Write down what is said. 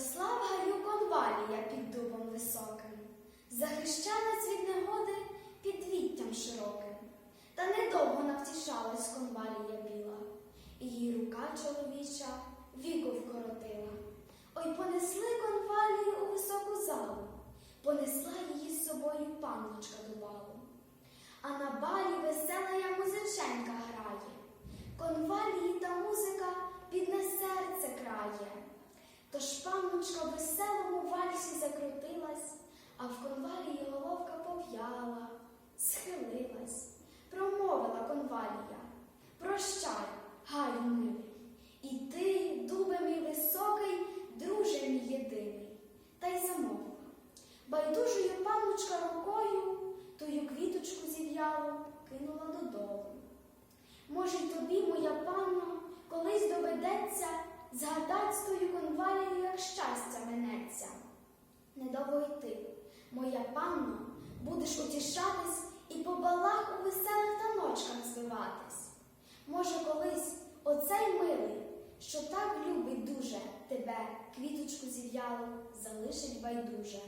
Росла в конвалія під дубом високим, захищалась від негоди під віттям широким. Та недовго навтішалась конвалія біла, і її рука чоловіча віку вкоротила. Ой, понесли конвалію у високу залу, понесла її з собою панночка до балу. А на балі весела я музиченька грає, конвалії та музика бідне серце крає. Тож панночка в веселому вальсі закрутилась, а в конвалії головка пов'яла, схилилась, промовила конвалія. Прощай, гаю милий, і ти, дубе мій високий, друже мій єдиний, та й замовила. Байдужою панночка рукою тую квіточку зів'ялу кинула додолу. Може, й тобі, моя панно, колись доведеться згадать Недовго йти, моя панно, будеш утішатись і по балах у веселих таночках збиватись. Може, колись оцей милий, що так любить дуже тебе, квіточку зів'ялу, залишить байдуже.